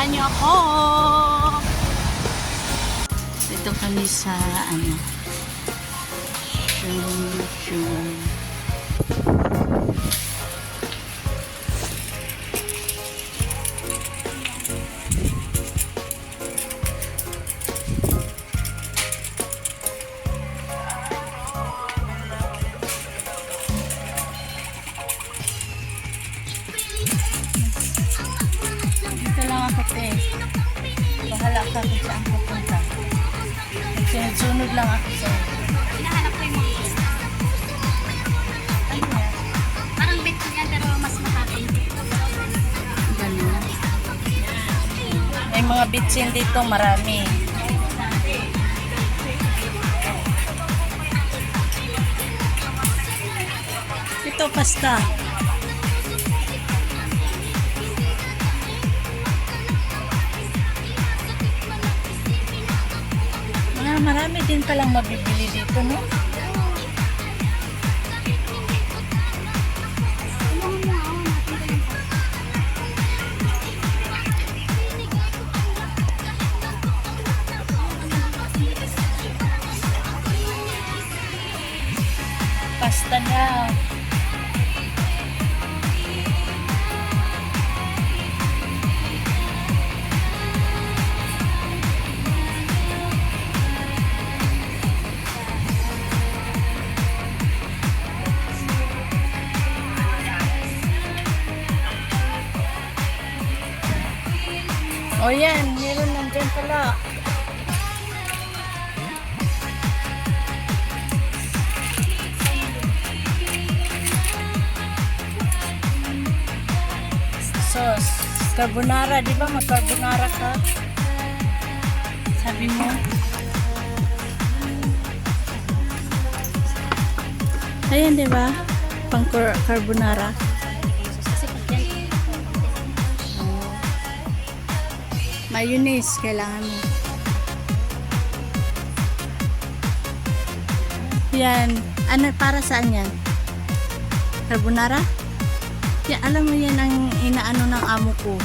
Samahan niyo ako. Ito kami sa ano. Shum, shum. Sunod lang ako sa Hinahanap ko yung mga gusto. Parang bet ko yan pero mas matapang. ganun. May mga bitsin dito, marami. Ito, pasta. Mga marami din palang mabibili dito, no? O yan, meron nandyan pala. Sauce. Carbonara, di ba? Mag-carbonara ka. Sabi mo. Ayan, di ba? Pang car- carbonara. Mayonnaise, kailangan mo. Yan. Ano, para saan yan? Carbonara? Yan, alam mo yan ang inaano ng amo ko.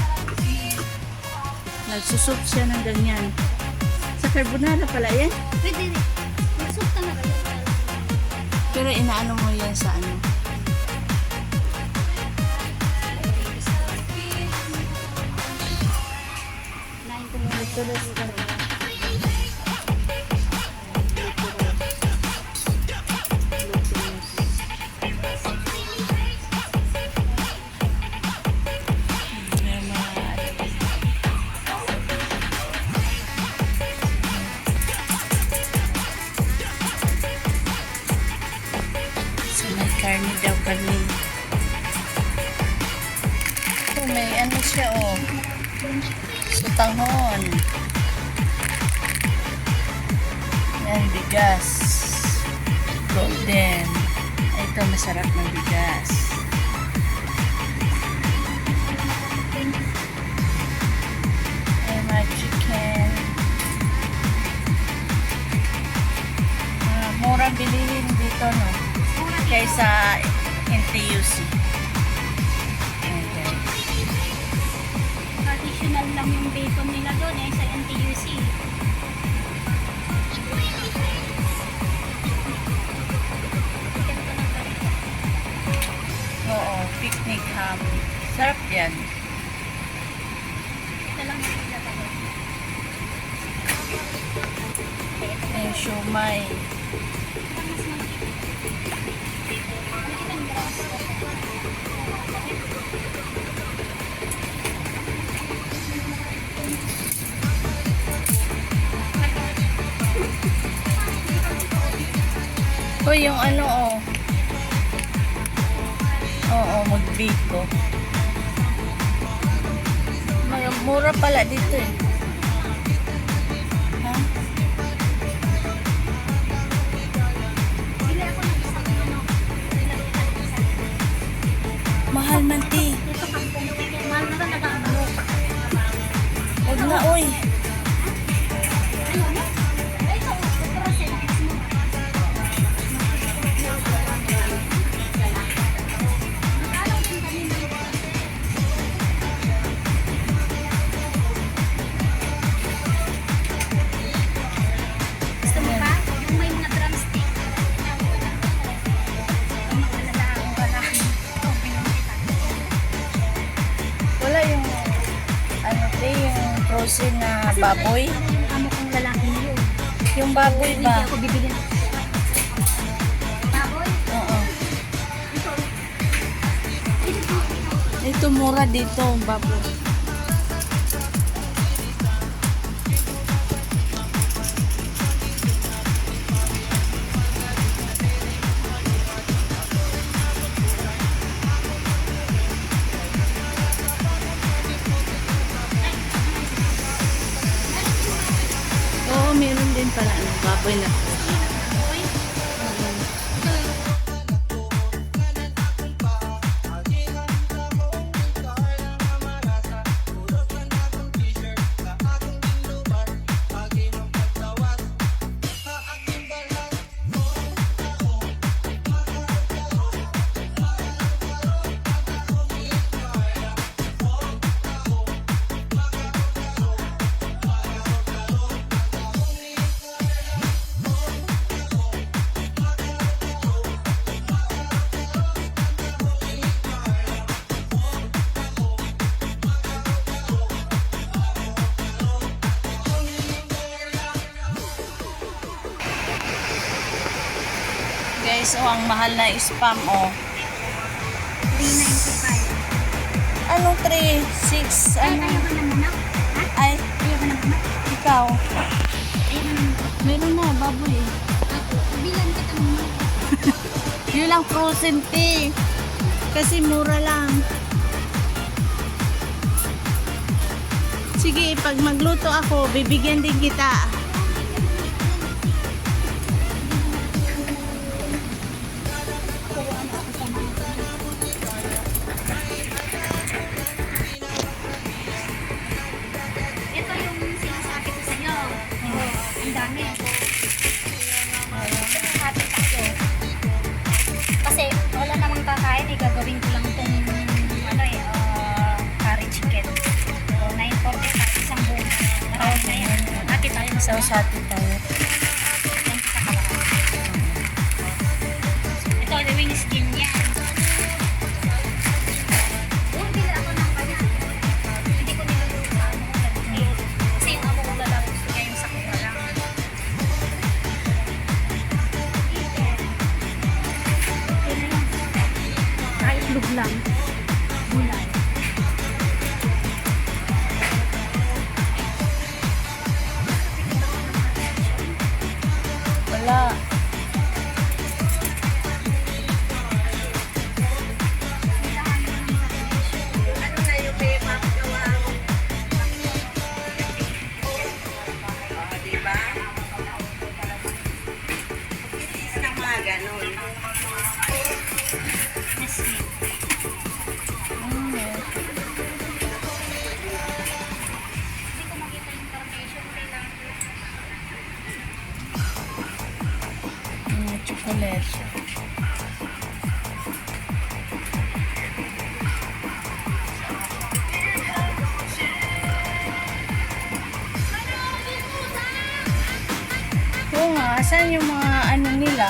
Nagsusot siya ng ganyan. Sa carbonara pala yan. pwede. Magsok ka na. Pero inaano mo yan sa ano. Ano. So, may karne daw kami. Oh, may ano siya, oh. Sutanghon. Yan, bigas. Golden. Ito, masarap na bigas. May mga chicken. Ah, mura bilihin dito, no? Kaysa NTUC. Traditional lang yung bacon nila doon eh sa NTUC. Oo, picnic ham. Sarap yan. Ito lang yung pinatawag. Yung siomay. Uy, yung ano, oh. Oo, mag-bake ko. May- Mura pala dito eh. Ha? Mahal man, frozen na baboy. Amo kong lalaki niyo. Yung baboy Hindi ba? ako bibili. Baboy? Oo. Ito mura dito, baboy. Guys, oh, ang mahal na spam, oh. 395. Anong 3? 6? Ay, Ano? ayaw ka ng manok? Ha? Ay, Ayaw ka ng manok? ikaw. Meron na, baboy. Ako, bilan kita ng manok. Yun lang frozen tea. Kasi mura lang. Sige, pag magluto ako, bibigyan din kita. Dami. Happy tayo. Kasi wala namang kakain eh. Gagawin ko lang itong ano eh, uh, curry chicken. So, 9.45 isang buong. Marami na yan. Happy tayo. So, sati Wala. Chocolate. Oo yung mga ano nila?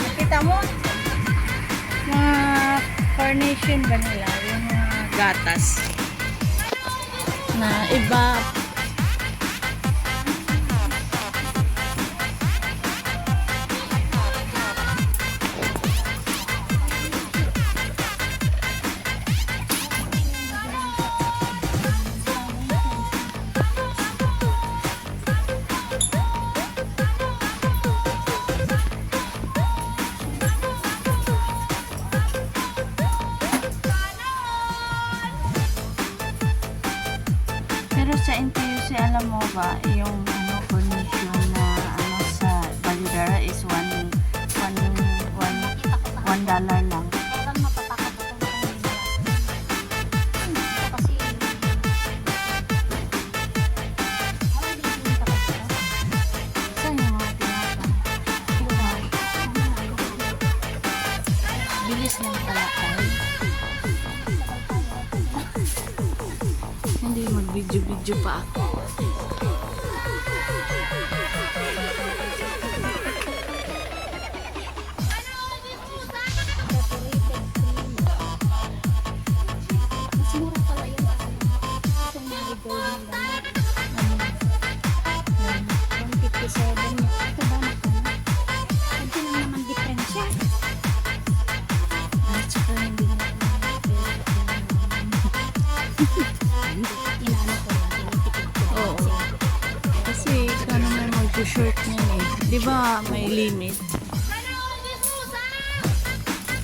Nakita mo? Mga carnation ba nila? Yung mga gatas. Na iba. Alam mo ba, yung ano, condition na ano sa Balidara is one, one, one, one dollar lang. Ako ng kanina. Hindi ko kasi... Ay, mag-short niyan eh. Di ba may limit?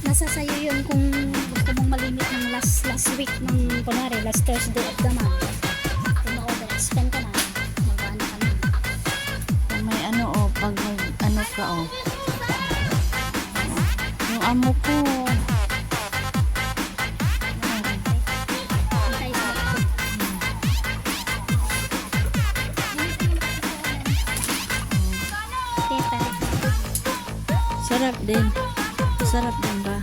nasa sayo yun kung gusto mong malimit ng last last week ng kunwari last Thursday of the month kung ma-over spend ka na mag-ano ka na Kung may ano oh, pag ano ka oh. Yung amo ko, sarap din. Sarap din ba?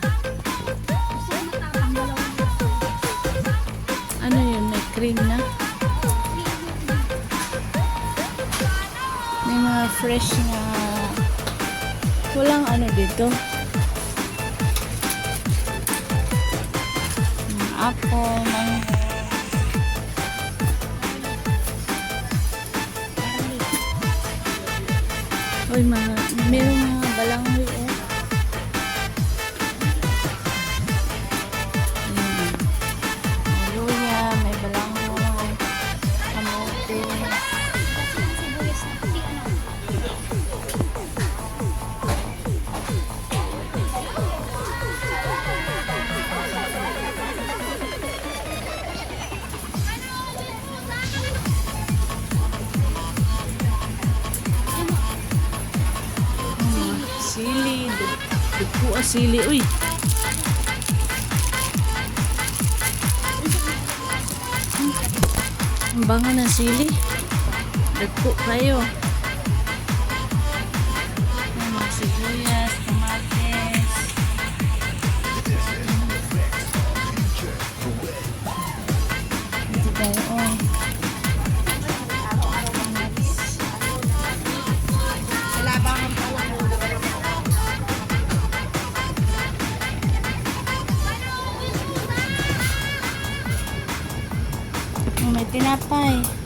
Ano yun, may cream na? May mga fresh na walang ano dito. Apple, mango. Uy, mga, sili. Uy! Ang bango ng sili. Dupo kayo. May tinapay.